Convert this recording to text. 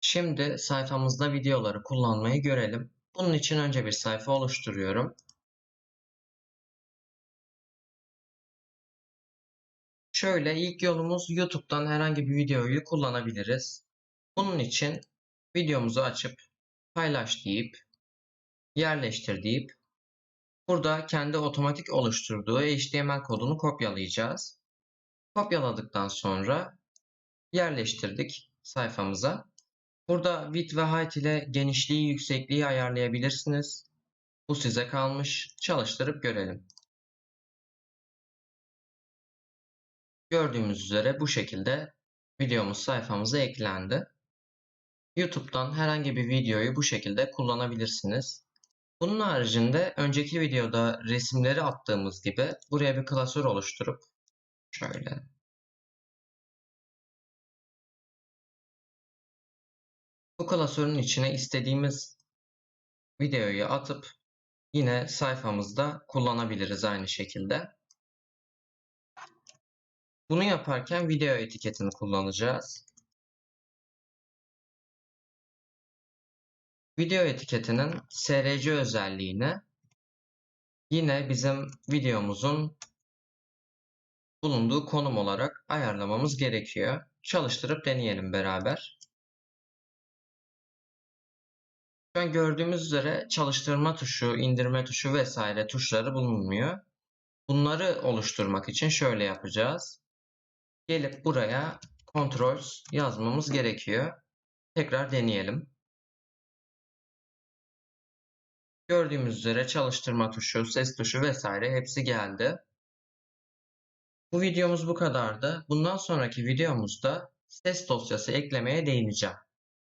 Şimdi sayfamızda videoları kullanmayı görelim. Bunun için önce bir sayfa oluşturuyorum. Şöyle ilk yolumuz YouTube'dan herhangi bir videoyu kullanabiliriz. Bunun için videomuzu açıp paylaş deyip yerleştir deyip burada kendi otomatik oluşturduğu HTML kodunu kopyalayacağız. Kopyaladıktan sonra yerleştirdik sayfamıza. Burada width ve height ile genişliği, yüksekliği ayarlayabilirsiniz. Bu size kalmış. Çalıştırıp görelim. Gördüğümüz üzere bu şekilde videomuz sayfamıza eklendi. YouTube'dan herhangi bir videoyu bu şekilde kullanabilirsiniz. Bunun haricinde önceki videoda resimleri attığımız gibi buraya bir klasör oluşturup şöyle bu klasörün içine istediğimiz videoyu atıp yine sayfamızda kullanabiliriz aynı şekilde. Bunu yaparken video etiketini kullanacağız. Video etiketinin SRC özelliğini yine bizim videomuzun bulunduğu konum olarak ayarlamamız gerekiyor. Çalıştırıp deneyelim beraber. Şu an gördüğümüz üzere çalıştırma tuşu, indirme tuşu vesaire tuşları bulunmuyor. Bunları oluşturmak için şöyle yapacağız. Gelip buraya controls yazmamız gerekiyor. Tekrar deneyelim. Gördüğümüz üzere çalıştırma tuşu, ses tuşu vesaire hepsi geldi. Bu videomuz bu kadardı. Bundan sonraki videomuzda ses dosyası eklemeye değineceğim.